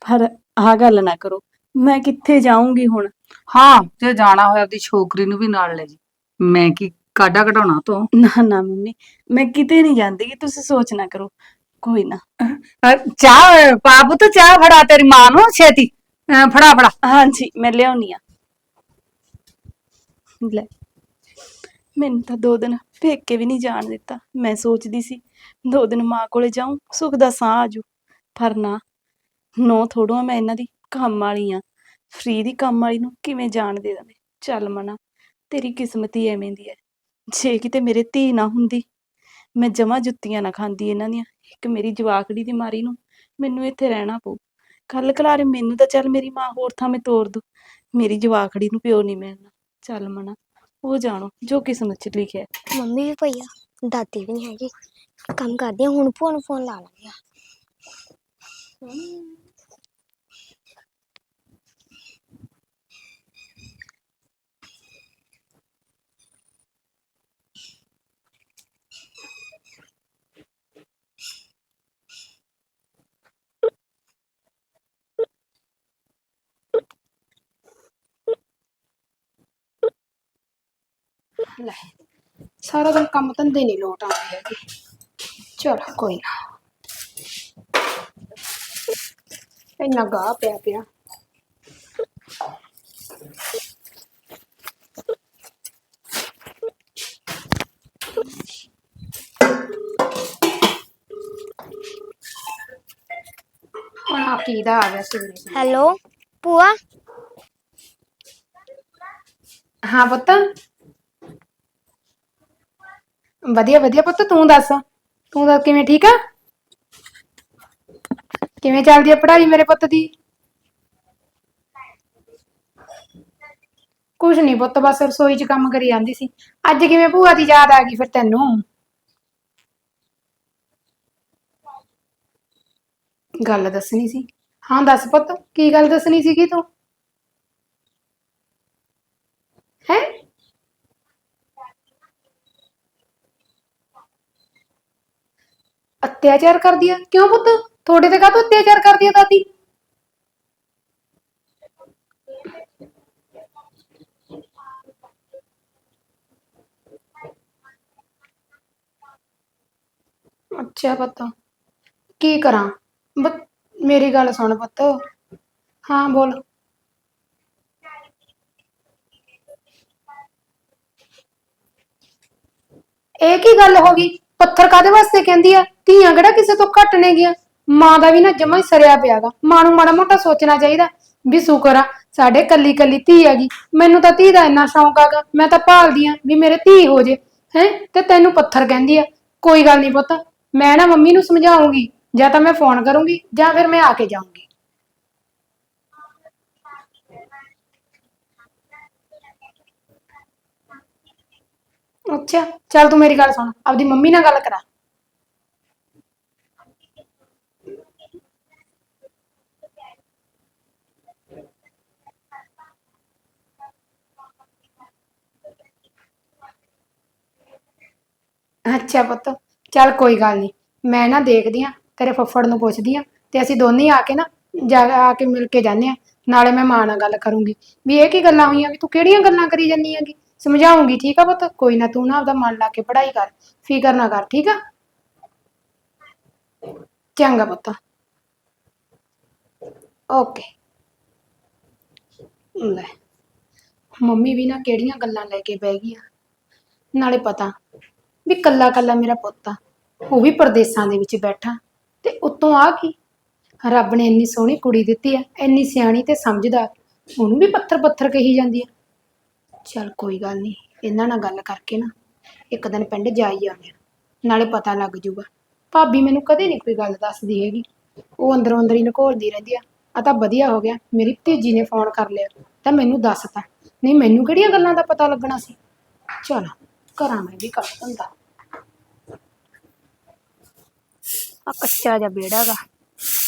ਪਰ ਆਹ ਗੱਲ ਨਾ ਕਰੋ ਮੈਂ ਕਿੱਥੇ ਜਾਊਂਗੀ ਹੁਣ? ਹਾਂ ਜੇ ਜਾਣਾ ਹੋਇਆ ਆਪਦੀ ਛੋਕਰੀ ਨੂੰ ਵੀ ਨਾਲ ਲੈ ਜੀ। ਮੈਂ ਕੀ ਕਾਡਾ ਕਢਾਉਣਾ ਤੋਂ। ਨਾ ਨਾ ਮੰਮੀ ਮੈਂ ਕਿਤੇ ਨਹੀਂ ਜਾਂਦੀ ਗੀ, ਤੁਸੀਂ ਸੋਚ ਨਾ ਕਰੋ। ਕੋਈ ਨਾ। ਚਾਹ ਪਾਪ ਤਾਂ ਚਾਹ ਫੜਾ ਤੇਰੀ ਮਾਂ ਨੂੰ ਛੇਤੀ। ਅਹ ਫੜਾ ਫੜਾ। ਹਾਂਜੀ ਮੈਂ ਲਿਆਉਣੀ ਆ। ਲੈ ਮੈਨੂੰ ਤਾਂ ਦੋ ਦਿਨ ਪੇਕੇ ਵੀ ਨਹੀਂ ਜਾਣ ਦਿੱਤਾ। ਮੈਂ ਸੋਚਦੀ ਸੀ ਦੋ ਦਿਨ ਮਾਂ ਕੋਲੇ ਜਾਊਂ ਸੁੱਖ ਦਾ ਸਾਹ ਆਜੂ ਪਰ ਨਾ ਨੋ ਥੋੜੋ ਮੈਂ ਇਹਨਾਂ ਦੀ ਕੰਮ ਵਾਲੀ ਆ। ਫ੍ਰੀ ਦੀ ਕੰਮ ਵਾਲੀ ਨੂੰ ਕਿਵੇਂ ਜਾਣ ਦੇ ਦਵੇਂ ਚੱਲ ਮਨਾ ਤੇਰੀ ਕਿਸਮਤ ਹੀ ਐਵੇਂ ਦੀ ਹੈ ਜੇ ਕਿਤੇ ਮੇਰੇ ਧੀ ਨਾ ਹੁੰਦੀ, ਮੈਂ ਜਮਾ ਜੁੱਤੀਆਂ ਨਾ ਖਾਂਦੀ ਇਹਨਾਂ ਦੀਆਂ, ਇੱਕ ਮੇਰੀ ਜਵਾਕੜੀ ਦੀ ਮਾਰੀ ਨੂੰ ਮੈਨੂੰ ਇੱਥੇ ਰਹਿਣਾ ਪਊ। ਕੱਲ ਕਲਾਰੇ ਮੈਨੂੰ ਤਾਂ ਚੱਲ ਮੇਰੀ ਮਾਂ ਹੋਰ ਥਾਂ ਮੈਂ ਤੋਰ ਦੋ ਮੇਰੀ ਜਵਾਕੜੀ ਨੂੰ ਪਿਓ ਨਹੀਂ ਮਿਲਣਾ। ਚੱਲ ਮਨਾ, ਉਹ ਜਾਣੋ, ਜੋ ਕਿਸਮਤ ਚ ਲਿਖਿਆ। ਮੰਮੀ ਵੀ ਪਈ ਦਾਦੀ ਵੀ ਨਹੀਂ ਹੈਗੀ। ਕੰਮ ਕਰਦੀ ਆ, ਹੁਣ ਭੂਆ ਨੂੰ ਫੋਨ ਲਾ ਲਾਂਗੇ ਲੈ ਸਾਰਾ ਦਿਨ ਕੰਮ ਧੰਦੇ ਨਹੀਂ ਲੋਟ ਆਉਂਦੇ ਹੈਗੇ। ਚਲ ਕੋਈ ਨਾ। ਇੰਨਾ ਗਾਹ ਪਿਆ ਪਿਆ। ਹੁਣ ਆ ਕੀ ਦਾ ਆ ਗਿਆ। ਹੈਲੋ ਭੂਆ? ਹਾਂ ਪੁੱਤ? ਵਧੀਆ ਵਧੀਆ ਪੁੱਤ, ਤੂੰ ਦੱਸ। ਤੂੰ ਦੱਸ ਕਿਵੇਂ ਠੀਕ ਆ? ਕਿਵੇਂ ਚੱਲਦੀ ਆ ਪੜ੍ਹਾਈ ਮੇਰੇ ਪੁੱਤ ਦੀ? ਕੁਛ ਨਹੀਂ ਪੁੱਤ, ਬਸ ਰਸੋਈ 'ਚ ਕੰਮ ਕਰੀ ਜਾਂਦੀ ਸੀ। ਅੱਜ ਕਿਵੇਂ ਭੂਆ ਦੀ ਯਾਦ ਆ ਗਈ ਫਿਰ ਤੈਨੂੰ? ਗੱਲ ਦੱਸਣੀ ਸੀ। ਹਾਂ, ਦੱਸ ਪੁੱਤ, ਕੀ ਗੱਲ ਦੱਸਣੀ ਸੀਗੀ ਤੂੰ? ਅਤਿਆਚਾਰ ਕਰਦੀ ਆ? ਕਿਉਂ ਪੁੱਤ? ਤੁਹਾਡੇ ਤੇ ਕਾਹਤੋਂ ਅਤਿਆਚਾਰ ਕਰਦੀ ਆ ਦਾਦੀ? ਅੱਛਾ ਪੁੱਤ। ਕੀ ਕਰਾਂ? ਬ- ਮੇਰੀ ਗੱਲ ਸੁਣ ਪੁੱਤ। ਹਾਂ, ਬੋਲ। ਇਹ ਕੀ ਗੱਲ ਹੋ ਗਈ? ਪੱਥਰ ਕਾਦੇ ਵਾਸਤੇ ਕਹਿੰਦੀ ਆ? ਧੀਆਂ ਕਿਹੜਾ ਕਿਸੇ ਤੋਂ ਘੱਟ ਨੇ ਗਿਆ? ਮਾਂ ਦਾ ਵੀ ਨਾ ਜਮਾ ਹੀ ਸਰਿਆ ਪਿਆਗਾ ਮਾਂ ਨੂੰ ਮਾੜਾ ਮੋਟਾ ਸੋਚਣਾ ਚਾਹੀਦਾ ਵੀ ਸ਼ੁਕਰ ਆ, ਸਾਡੇ ਕੱਲੀ ਕੱਲੀ ਧੀ ਹੈਗੀ। ਮੈਨੂੰ ਤਾਂ ਧੀ ਦਾ ਇੰਨਾ ਸ਼ੌਂਕ ਆਗਾ ਮੈਂ ਤਾਂ ਭਾਲਦੀ ਆ ਵੀ ਮੇਰੇ ਧੀ ਹੋ ਜੇ। ਹੈ? ਤੇ ਤੈਨੂੰ ਪੱਥਰ ਕਹਿੰਦੀ ਆ। ਕੋਈ ਗੱਲ ਨਹੀਂ ਪੁੱਤ, ਮੈਂ ਨਾ ਮੰਮੀ ਨੂੰ ਸਮਝਾਉਂਗੀ। ਜਾਂ ਤਾਂ ਮੈਂ ਫੋਨ ਕਰੂੰਗੀ, ਜਾਂ ਫਿਰ ਮੈਂ ਆ ਕੇ ਜਾਊਂਗੀ। ਅੱਛਾ, ਚੱਲ ਤੂੰ ਮੇਰੀ ਗੱਲ ਸੁਣ। ਆਪਦੀ ਮੰਮੀ ਨਾਲ ਗੱਲ ਕਰਾ। ਅੱਛਾ ਪੁੱਤ, ਚੱਲ ਕੋਈ ਗੱਲ ਨਹੀਂ ਮੈਂ ਨਾ ਦੇਖਦੀ ਆ, ਤੇਰੇ ਫੱਫੜ ਨੂੰ ਪੁੱਛਦੀ ਆ, ਤੇ ਅਸੀਂ ਦੋਨੇ ਆ ਕੇ ਨਾ ਜਾ ਆ ਕੇ ਮਿਲ ਕੇ ਜਾਂਦੇ ਆ, ਨਾਲੇ ਮੈਂ ਮਾਂ ਨਾਲ ਗੱਲ ਕਰੂੰਗੀ। ਵੀ ਇਹ ਕੀ ਗੱਲਾਂ ਹੋਈਆਂ ਵੀ ਤੂੰ ਕਿਹੜੀਆਂ ਗੱਲਾਂ ਕਰੀ ਜੰਨੀ ਹੈਗੀ? ਸਮਝਾਉਂਗੀ, ਠੀਕ ਆ ਪੁੱਤ? ਕੋਈ ਨਾ ਤੂੰ ਨਾ ਆਪਦਾ ਮਨ ਲਾ ਕੇ ਪੜ੍ਹਾਈ ਕਰ, ਫਿਕਰ ਨਾ ਕਰ, ਠੀਕ ਆ? ਚੰਗਾ ਪੁੱਤ। ਓਕੇ। ਲੈ, ਮੰਮੀ ਵੀ ਨਾ ਕਿਹੜੀਆਂ ਗੱਲਾਂ ਲੈ ਕੇ ਬਹਿ ਗਈ ਆ ਨਾਲੇ ਪਤਾ ਵੀ ਕੱਲਾ ਕੱਲਾ ਮੇਰਾ ਪੁੱਤ ਆ। ਉਹ ਵੀ ਪਰਦੇਸਾਂ ਦੇ ਵਿੱਚ ਬੈਠਾ। ਤੇ ਉੱਤੋਂ ਆ ਕੀ? ਰੱਬ ਨੇ ਇੰਨੀ ਸੋਹਣੀ ਕੁੜੀ ਦਿੱਤੀ ਆ, ਇੰਨੀ ਸਿਆਣੀ ਤੇ ਸਮਝਦਾਰ। ਉਹਨੂੰ ਵੀ ਪੱਥਰ ਪੱਥਰ ਕਹੀ ਜਾਂਦੀ ਆ। ਚਲ ਕੋਈ ਗੱਲ ਨਹੀਂ, ਇਹਨਾਂ ਨਾਲ ਗੱਲ ਕਰਕੇ ਨਾ, ਇੱਕ ਦਿਨ ਪਿੰਡ ਜਾ ਹੀ ਆਉਂਦੇ ਆ। ਨਾਲੇ ਪਤਾ ਲੱਗ ਜੂਗਾ। ਭਾਬੀ ਮੈਨੂੰ ਕਦੇ ਨਹੀਂ ਕੋਈ ਗੱਲ ਦੱਸਦੀ ਹੈਗੀ। ਉਹ ਅੰਦਰੋਂ ਅੰਦਰ ਹੀ ਲੁਕੋਲਦੀ ਰਹਿੰਦੀ ਆ। ਆ ਤਾਂ ਵਧੀਆ ਹੋ ਗਿਆ, ਮੇਰੀ ਭਤੀਜੀ ਨੇ ਫੋਨ ਕਰ ਲਿਆ। ਤਾਂ ਮੈਨੂੰ ਦੱਸਤਾ ਨਹੀਂ, ਮੈਨੂੰ ਕਿਹੜੀਆਂ ਗੱਲਾਂ ਦਾ ਪਤਾ ਲੱਗਣਾ ਸੀ? ਚਲ, ਘਰਾਂ ਮੈਂ ਵੀ ਕਰ ਦਿੰਦਾ। ਆ ਕੱਚਾ ਜਿਹਾ ਵਿਹੜਾ ਗਾ।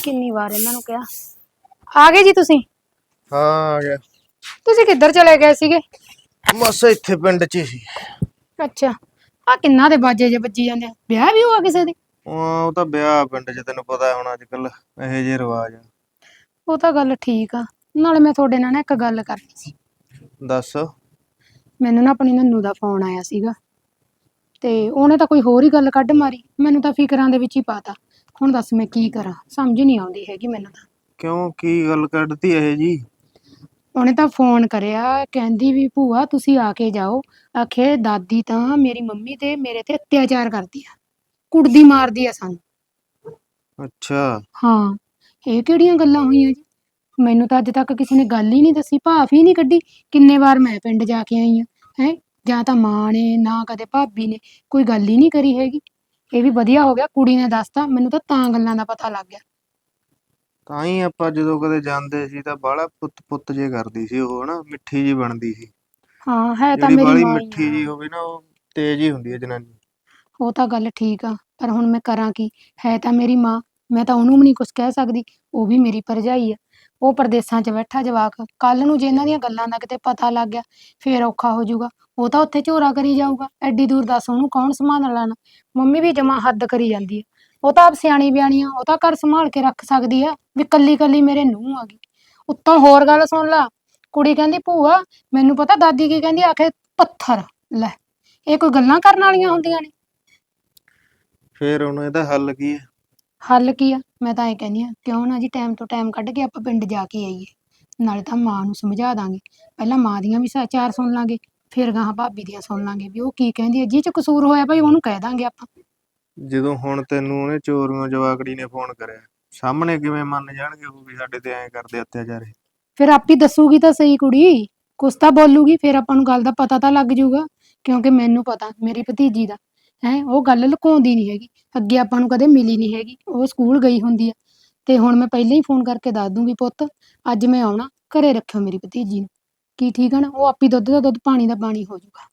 ਕਿੰਨੀ ਵਾਰ ਇਹਨਾਂ ਨੂੰ ਕਿਹਾ। ਆ ਗਏ ਜੀ ਤੁਸੀਂ? ਹਾਂ ਆ ਗਿਆ ਤੁਸੀਂ ਕਿੱਧਰ ਚਲੇ ਗਏ ਸੀਗੇ? ਬਸ ਇੱਥੇ ਪਿੰਡ 'ਚ ਹੀ ਸੀ। ਅੱਛਾ। ਆ ਕਿੰਨਾ ਦੇ ਬਾਜੇ ਜੇ ਵੱਜੀ ਜਾਂਦੇ ਆ। ਵਿਆਹ ਵੀ ਹੋਆ ਕਿਸੇ ਦੇ? ਉਹ ਉਹ ਤਾਂ ਵਿਆਹ ਪਿੰਡ 'ਚ ਤੈਨੂੰ ਪਤਾ ਹੁਣ ਅੱਜ ਕੱਲ ਇਹੋ ਜਿਹੇ ਰਿਵਾਜ ਆ। ਉਹ ਤਾਂ ਗੱਲ ਠੀਕ ਆ। ਨਾਲੇ ਮੈਂ ਤੁਹਾਡੇ ਨਾਲ ਨਾ ਇੱਕ ਗੱਲ ਕਰਨੀ ਸੀ। ਦੱਸ। ਮੈਨੂੰ ਨਾ ਆਪਣੀ ਨੰਨੂ ਦਾ ਫੋਨ ਆਇਆ ਸੀਗਾ। ਤੇ ਉਹਨੇ ਤਾਂ ਕੋਈ ਹੋਰ ਹੀ ਗੱਲ ਕੱਢ ਮਾਰੀ। ਮੈਨੂੰ ਤਾਂ ਫਿਕਰਾਂ ਦੇ ਵਿੱਚ ਹੀ ਪਾਤਾ। ਹੁਣ ਦੱਸ ਮੈਂ ਕੀ ਕਰਾਂ? ਸਮਝ ਨਹੀਂ ਆਉਂਦੀ ਹੈਗੀ ਮੈਨੂੰ ਤਾਂ। ਕਿਉਂ? ਕੀ ਗੱਲ ਕੱਢਤੀ ਇਹ ਜੀ? ਉਹਨੇ ਤਾਂ ਫੋਨ ਕਰਿਆ ਕਹਿੰਦੀ ਵੀ ਭੂਆ ਤੁਸੀਂ ਆ ਕੇ ਜਾਓ। ਆਖੇ ਦਾਦੀ ਤਾਂ ਮੇਰੀ ਮੰਮੀ ਤੇ ਮੇਰੇ ਤੇ ਅਤਿਆਚਾਰ ਕਰਦੀ ਆ। ਕੁੱਟਦੀ ਮਾਰਦੀ ਆ ਸਾਨੂੰ। ਅੱਛਾ। ਹਾਂ। ਇਹ ਕਿਹੜੀਆਂ ਗੱਲਾਂ ਹੋਈਆਂ ਜੀ? ਮੈਨੂੰ ਤਾਂ ਅੱਜ ਤੱਕ ਕਿਸੇ ਨੇ ਗੱਲ ਹੀ ਨਹੀਂ ਦੱਸੀ ਭਾਫ ਹੀ ਨਹੀਂ ਕੱਢੀ ਕਿੰਨੇ ਵਾਰ ਮੈਂ ਪਿੰਡ ਜਾ ਕੇ ਆਈ ਆ। ਹੈ? ਜਾਂ ਤਾਂ ਮਾਂ ਨੇ ਨਾ ਕਦੇ ਭਾਬੀ ਨੇ ਕੋਈ ਗੱਲ ਹੀ ਨਹੀਂ ਕਰੀ ਹੈਗੀ। ਇਹ ਵੀ ਵਧੀਆ ਹੋ ਗਿਆ ਕੁੜੀ ਨੇ ਦੱਸਤਾ ਮੈਨੂੰ ਤਾਂ ਤਾਂ ਗੱਲਾਂ ਦਾ ਪਤਾ ਲੱਗ ਗਿਆ। ਤਾਂ ਹੀ ਆਪਾਂ ਜਦੋਂ ਕਦੇ ਜਾਂਦੇ ਸੀ ਤਾਂ ਬਾਹਲਾ ਪੁੱਤ ਪੁੱਤ ਜੇ ਕਰਦੀ ਸੀ ਉਹ ਹਨਾ ਮਿੱਠੀ ਜੀ ਬਣਦੀ ਸੀ। ਹਾਂ ਹੈ ਤਾਂ ਜਿਹੜੀ ਮੇਰੀ ਮਾਂ ਹੀ ਮਿੱਠੀ ਆ। ਜੀ ਹੋਵੇ ਨਾ ਉਹ ਤੇਜ਼ ਹੀ ਹੁੰਦੀ ਹੈ ਜਨਾਨੀ। ਉਹ ਤਾਂ ਗੱਲ ਠੀਕ ਆ ਪਰ ਹੁਣ ਮੈਂ ਕਰਾਂ ਕੀ? ਹੈ ਤਾਂ ਮੇਰੀ ਮਾਂ। ਮੈਂ ਤਾਂ ਉਹਨੂੰ ਵੀ ਨਹੀਂ ਕੁਝ ਕਹਿ ਸਕਦੀ, ਉਹ ਵੀ ਮੇਰੀ ਭਰਜਾਈ ਆ। ਉਹ ਪਰਦੇਸਾਂ 'ਚ ਬੈਠਾ ਜਵਾਕ ਕੱਲ ਨੂੰ ਜੇ ਇਹਨਾਂ ਦੀਆਂ ਗੱਲਾਂ ਦਾ ਕਿਤੇ ਪਤਾ ਲੱਗ ਗਿਆ, ਫੇਰ ਔਖਾ ਹੋ ਜਾਊਗਾ। ਉਹ ਤਾਂ ਉੱਥੇ ਝੋਰਾ ਕਰੀ ਜਾਊਗਾ, ਐਡੀ ਦੂਰ ਦੱਸ ਉਹਨੂੰ ਕੌਣ ਸੰਭਾਲ ਲੈਣਾ ਮੰਮੀ ਵੀ ਜਮਾ ਹੱਦ ਕਰੀ ਜਾਂਦੀ ਹੈ ਉਹ ਤਾਂ ਆਪ ਸਿਆਣੀ ਬਿਆਣੀ ਆ, ਉਹ ਤਾਂ ਘਰ ਸੰਭਾਲ ਕੇ ਰੱਖ ਸਕਦੀ ਆ, ਵੀ ਕੱਲੀ ਕੱਲੀ ਮੇਰੇ ਨੂੰਹ ਆ ਗਈ। ਉੱਤੋਂ ਹੋਰ ਗੱਲ ਸੁਣ ਲਾ। ਕੁੜੀ ਕਹਿੰਦੀ, ਭੂਆ, ਮੈਨੂੰ ਪਤਾ ਦਾਦੀ ਕੀ ਕਹਿੰਦੀ, ਆਖੇ, ਪੱਥਰ, ਲੈ। ਇਹ ਕੋਈ ਗੱਲਾਂ ਕਰਨ ਵਾਲੀਆਂ ਹੁੰਦੀਆਂ ਨੇ? ਫੇਰ ਹੁਣ ਇਹਦਾ ਹੱਲ ਕੀ ਹੈ ਹੱਲ ਕੀ ਆ? ਮੈਂ ਤਾਂ ਇਹ ਕਹਿੰਦੀ ਆ ਕਿਉਂ ਨਾ ਜੀ ਟਾਈਮ ਤੋਂ ਟਾਈਮ ਕੱਢ ਕੇ ਆਪਾਂ ਪਿੰਡ ਜਾ ਕੇ ਆਈਏ। ਨਾਲੇ ਤਾਂ ਮਾਂ ਨੂੰ ਸਮਝਾ ਦਾਂਗੇ। ਪਹਿਲਾਂ ਮਾਂ ਦੀਆਂ ਵੀ ਸਾ- ਚਾਰ ਸੁਣ ਲਾਂਗੇ ਫਿਰ ਗਾਹਾਂ ਭਾਬੀ ਦੀਆਂ ਸੁਣ ਲਾਂਗੇ ਵੀ ਉਹ ਕੀ ਕਹਿੰਦੀ ਹੈ ਜੀ ਚ ਕਸੂਰ ਹੋਇਆ ਭਾਈ ਉਹਨੂੰ ਕਹਿ ਦਾਂਗੇ ਆਪਾਂ। ਜਦੋਂ ਹੁਣ ਤੈਨੂੰ ਉਹਨੇ ਚੋਰੀਆਂ ਜਵਾਕੜੀ ਨੇ ਫੋਨ ਕਰਿਆ ਸਾਹਮਣੇ ਕਿਵੇਂ ਮੰਨ ਜਾਣਗੇ ਉਹ ਵੀ ਸਾਡੇ ਤੇ ਐਂ ਕਰਦੇ ਅਤਿਆਚਾਰ ਇਹ? ਫਿਰ ਆਪੀ ਦੱਸੂਗੀ ਤਾਂ ਸਹੀ ਕੁੜੀ। ਕੁਛ ਤਾਂ ਬੋਲੂਗੀ ਫਿਰ ਆਪਾਂ ਨੂੰ ਗੱਲ ਦਾ ਪਤਾ ਤਾਂ ਲੱਗ ਜਾਊਗਾ। ਕਿਉਂਕਿ ਮੈਨੂੰ ਪਤਾ ਮੇਰੀ ਭਤੀਜੀ ਦਾ। ਹੈ ਉਹ ਗੱਲ ਲੁਕਾਉਂਦੀ ਨਹੀਂ ਹੈਗੀ। ਅੱਗੇ ਆਪਾਂ ਨੂੰ ਕਦੇ ਮਿਲੀ ਨਹੀਂ ਹੈਗੀ। ਉਹ ਸਕੂਲ ਗਈ ਹੁੰਦੀ ਆ। ਤੇ ਹੁਣ ਮੈਂ ਪਹਿਲਾਂ ਹੀ ਫੋਨ ਕਰਕੇ ਦੱਸ ਦੂੰਗੀ ਪੁੱਤ ਅੱਜ ਮੈਂ ਆਉਣਾ ਘਰੇ ਰੱਖਿਓ ਮੇਰੀ ਭਤੀਜੀ ਨੂੰ। ਕੀ ਠੀਕ ਨਾ? ਉਹ ਆਪੀ ਦੁੱਧ ਦਾ ਦੁੱਧ ਪਾਣੀ ਦਾ ਪਾਣੀ ਹੋ ਜਾਊਗਾ।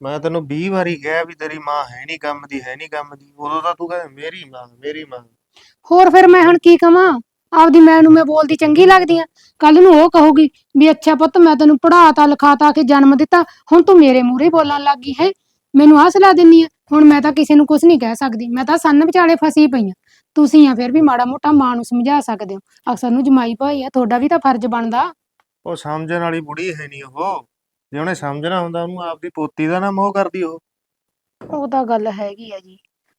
ਮੈਂ ਤੈਨੂੰ 20 ਵਾਰੀ ਕਿਹਾ ਵੀ ਤੇਰੀ ਮਾਂ ਹੈ ਨਹੀਂ ਕੰਮ ਦੀ ਹੈ ਨਹੀਂ ਕੰਮ ਦੀ। ਉਦੋਂ ਤਾਂ ਤੂੰ ਕਹਿੰਦਾ ਮੇਰੀ ਮਾਂ ਮੇਰੀ ਮਾਂ। ਹੋਰ ਫਿਰ ਮੈਂ ਹੁਣ ਕੀ ਕਵਾਂ? ਆਪਦੀ ਮੈਂ ਨੂੰ ਮੈਂ ਬੋਲਦੀ ਚੰਗੀ ਲੱਗਦੀ ਆ। ਕੱਲ ਨੂੰ ਉਹ ਕਹੂਗੀ ਵੀ ਅੱਛਾ ਪੁੱਤ ਮੈਂ ਤੈਨੂੰ ਪੜਾਤਾ ਲਿਖਾਤਾ ਕੇ ਜਨਮ ਦਿੱਤਾ। ਹੁਣ ਤੂੰ ਮੇਰੇ ਮੂਹਰੇ ਬੋਲਣ ਲੱਗ ਗਈ ਹੈ। ਮੈਨੂੰ ਆਹ ਸਲਾਹ ਦਿੰਨੀ ਆ ਹੁਣ ਮੈਂ ਤਾਂ ਕਿਸੇ ਨੂੰ ਕੁਝ ਨਹੀਂ ਕਹਿ ਸਕਦੀ ਮੈਂ ਤਾਂ ਸੰਨ ਵਿਚਾਲੇ ਫਸੀ ਪਈ ਆ। ਤੁਸੀਂ ਆ ਫਿਰ ਵੀ ਮਾੜਾ ਮੋਟਾ ਮਾਂ ਨੂੰ ਸਮਝਾ ਸਕਦੇ ਹੋ। ਅਕਸਰ ਨੂੰ ਜਮਾਈ ਭਾਈ ਆ ਤੁਹਾਡਾ ਵੀ ਤਾਂ ਫਰਜ਼ ਬਣਦਾ। ਉਹ ਸਮਝਣ ਵਾਲੀ ਬੁੜੀ ਹੈ ਨਹੀਂ ਉਹ। ਜੇ ਉਹਨੇ ਸਮਝਣਾ ਹੁੰਦਾ ਉਹਨੂੰ ਆਪਦੀ ਪੋਤੀ ਦਾ ਨਾ ਮੋਹ ਕਰਦੀ ਉਹ। ਉਹ ਤਾਂ ਗੱਲ ਹੈਗੀ ਆ ਜੀ।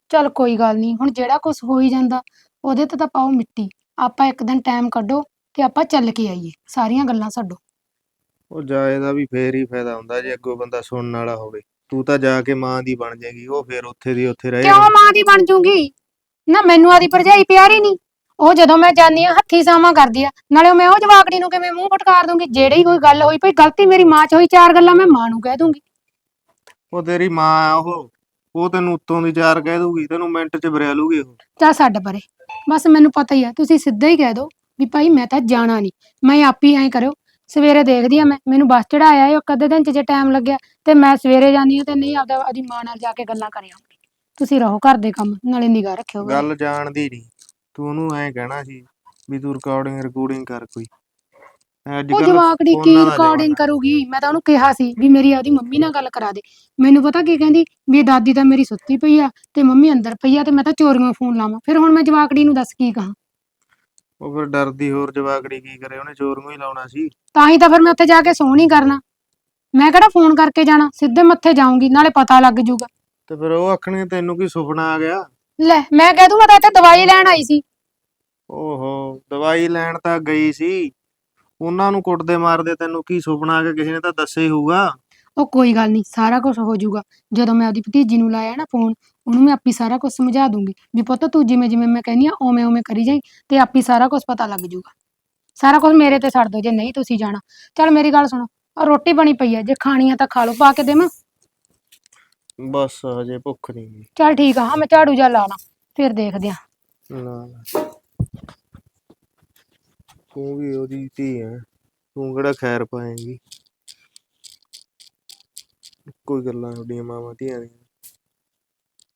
ਚੱਲ ਕੋਈ ਗੱਲ ਨਹੀਂ ਹੁਣ ਜਿਹੜਾ ਕੁਝ ਹੋ ਹੀ ਜਾਂਦਾ ਉਹਦੇ ਤੇ ਤਾਂ ਪਾਓ ਮਿੱਟੀ। ਆਪਾਂ ਇੱਕ ਦਿਨ ਟਾਈਮ ਕੱਢੋ ਤੇ ਆਪਾਂ ਚੱਲ ਕੇ ਆਈਏ। ਸਾਰੀਆਂ ਗੱਲਾਂ ਛੱਡੋ। ਉਹ ਜਾਏ ਦਾ ਵੀ ਫੇਰ ਹੀ ਫਾਇਦਾ ਹੁੰਦਾ ਜੇ ਅੱਗੋਂ ਬੰਦਾ ਸੁਣਨ ਵਾਲਾ ਹੋਵੇ। ਤੂੰ ਤਾਂ ਜਾ ਕੇ ਮਾਂ ਦੀ ਬਣ ਜਾਏਗੀ ਉਹ ਫੇਰ ਉੱਥੇ ਦੀ ਉੱਥੇ ਰਹੇ ਕਿਉਂ ਮਾਂ ਦੀ ਬਣ ਜੂਗੀ? ਨਾ ਮੈਨੂੰ ਆਦੀ ਭਰਜਾਈ ਪਿਆਰੀ ਨਹੀਂ ਉਹ ਜਦੋਂ ਮੈਂ ਜਾਂਦੀ ਆ ਹੱਥੀ ਸਾਵਾਂ ਕਰਦੀ ਆ। ਨਾਲੇ ਮੈਂ ਉਹ ਜਵਾਕੜੀ ਨੂੰ ਕਿਵੇਂ ਮੂੰਹ ਫਟਕਾਰ ਦੂੰਗੀ? ਜਿਹੜੀ ਕੋਈ ਗੱਲ ਹੋਈ ਭਈ ਗਲਤੀ ਮੇਰੀ ਮਾਂ ਚ ਹੋਈ ਚਾਰ ਗੱਲਾਂ ਮੈਂ ਮਾਂ ਨੂੰ ਕਹਿ ਦੂੰਗੀ। ਉਹ ਤੇਰੀ ਮਾਂ ਆ ਉਹ ਉਹ ਤੈਨੂੰ ਉੱਤੋਂ ਦੀ ਚਾਰ ਕਹਿ ਦੂਗੀ ਤੈਨੂੰ ਮਿੰਟ 'ਚ ਬਰਿਆ ਲੂਗੀ ਉਹ। ਚੱਲ ਛੱਡ ਪਰੇ। ਬਸ ਮੈਨੂੰ ਪਤਾ ਹੀ ਆ ਤੁਸੀਂ ਸਿੱਧਾ ਹੀ ਕਹਿ ਦਿਓ ਵੀ ਭਾਈ ਮੈਂ ਤਾਂ ਜਾਣਾ ਨਹੀਂ ਮੈਂ ਆਪੀ ਐਂ ਕਰਿਓ ਸਵੇਰੇ ਦੇਖਦੀ ਆ ਮੈਂ ਮੈਨੂੰ ਬੱਸ ਚੜਾਇਆ ਇੱਕ ਅੱਧੇ ਦਿਨ ਚ ਜੇ ਟਾਈਮ ਲੱਗਿਆ ਤੇ ਮੈਂ ਸਵੇਰੇ ਜਾਂਦੀ ਆ ਤੇ ਨਹੀਂ ਆਪਦਾ ਆਪਦੀ ਮਾਂ ਨਾਲ ਜਾ ਕੇ ਗੱਲਾਂ ਕਰ ਆਉਂਗੀ। ਤੁਸੀਂ ਰਹੋ ਘਰ ਦੇ ਕੰਮ ਨਾਲੇ ਨਿਗਾਹ ਰੱਖਿਓ ਘਰੇ। ਗੱਲ ਜਾਣਦੀ ਨਹੀਂ ਤੂੰ ਉਹਨੂੰ ਐਂ ਕਹਿਣਾ ਸੀ ਵੀ ਤੂੰ ਰਿਕਾਰਡਿੰਗ ਰਿਕਾਰਡਿੰਗ ਕਰ ਕੋਈ। ਅੱਜ ਉਹ ਜਵਾਕੜੀ ਕੀ ਰਿਕਾਰਡਿੰਗ। ਕਰੂਗੀ? ਮੈਂ ਤਾਂ ਉਹਨੂੰ ਕਿਹਾ ਸੀ ਵੀ ਮੇਰੀ ਆਪਦੀ ਮੰਮੀ ਨਾਲ ਗੱਲ ਕਰਾ ਦੇ। ਮੈਨੂੰ ਪਤਾ ਕੀ ਕਹਿੰਦੀ? ਵੀ ਦਾਦੀ ਤਾਂ ਮੇਰੀ ਸੁੱਤੀ ਪਈ ਆ ਤੇ ਮੰਮੀ ਅੰਦਰ ਪਈ ਆ ਤੇ ਮੈਂ ਤਾਂ ਚੋਰੀਆਂ ਫੋਨ ਲਾਵਾਂ। ਫਿਰ ਹੁਣ ਮੈਂ ਜਵਾਕੜੀ ਨੂੰ ਦੱਸ ਕੀ ਕਹਾਂ? ਉਹ ਫਿਰ ਡਰਦੀ ਹੋਰ ਜਵਾਕੜੀ ਕੀ ਕਰੇ ਉਹਨੇ ਚੋਰ ਨੂੰ ਹੀ ਲਾਉਣਾ ਸੀ। ਤਾਂ ਹੀ ਤਾਂ ਫਿਰ ਮੈਂ ਉੱਥੇ ਜਾ ਕੇ ਸੌਂ ਨਹੀਂ ਕਰਨਾ। ਮੈਂ ਕਿਹੜਾ ਫੋਨ ਕਰਕੇ ਜਾਣਾ? ਸਿੱਧੇ ਮੱਥੇ ਜਾਊਂਗੀ ਨਾਲੇ ਪਤਾ ਲੱਗ ਜੂਗਾ। ਤੇ ਫਿਰ ਉਹ ਆਖਣਗੇ ਤੈਨੂੰ ਕੀ ਸੁਪਨਾ ਆ ਗਿਆ? ਲੈ ਮੈਂ ਕਹਿ ਦੂੰ ਮੈਂ ਤਾਂ ਇੱਥੇ ਦਵਾਈ ਲੈਣ ਆਈ ਸੀ। ਓਹੋ ਦਵਾਈ ਲੈਣ ਤਾਂ ਗਈ ਸੀ। ਉਹਨਾਂ ਨੂੰ ਕੁੱਟਦੇ ਮਾਰਦੇ ਤੈਨੂੰ ਕੀ ਸੁਪਨਾ ਆ ਗਿਆ? ਕਿਸੇ ਨੇ ਤਾਂ ਦੱਸਿਆ ਹੀ ਹੋਊਗਾ। ਉਹ ਕੋਈ ਗੱਲ ਨਹੀਂ ਸਾਰਾ ਕੁਝ ਹੋ ਜਾਊਗਾ। ਜਦੋਂ ਮੈਂ ਆਪਦੀ ਭਤੀਜੀ ਨੂੰ ਲਾਇਆ ਨਾ ਫੋਨ ਉਹਨੂੰ ਮੈਂ ਆਪੀ ਸਾਰਾ ਕੁਝ ਸਮਝਾ ਦੂੰਗੀ ਵੀ ਪੁੱਤ ਤੂੰ ਜਿਵੇਂ ਜਿਵੇਂ ਮੈਂ ਕਹਿੰਦੀ ਆ ਓਵੇਂ ਓਵੇਂ ਕਰੀ ਜਾਈ ਤੇ ਆਪੀ ਸਾਰਾ ਕੁਝ ਪਤਾ ਲੱਗ ਜਾਊਗਾ। ਸਾਰਾ ਕੁਝ ਮੇਰੇ ਤੇ ਛੱਡ ਦਿਓ ਜੇ ਨਹੀਂ ਤੁਸੀਂ ਜਾਣਾ। ਚਲ ਮੇਰੀ ਗੱਲ ਸੁਣੋ ਆ ਰੋਟੀ ਬਣੀ ਪਈ ਆ ਜੇ ਖਾਣੀ ਆ ਤਾਂ ਖਾ ਲਓ ਪਾ ਕੇ ਦੇਵਾਂ? ਬਸ ਹਜੇ ਭੁੱਖ ਨਹੀਂ ਚਲ ਠੀਕ ਆ ਹਾਂ ਮੈਂ ਝਾੜੂ ਜਾ ਲਾ ਲਾਂ ਫਿਰ ਦੇਖਦੇ ਆ। ਨਾ ਨਾ। ਤੂੰ ਵੀ ਉਹਦੀ ਧੀ ਹੈ ਤੂੰ ਕਿਹੜਾ ਖੈਰ ਪਾਏਂਗੀ? ਕੋਈ ਗੱਲਾਂ ਤੁਹਾਡੀਆਂ ਮਾਵਾਂ ਧੀਆਂ ਦੀਆਂ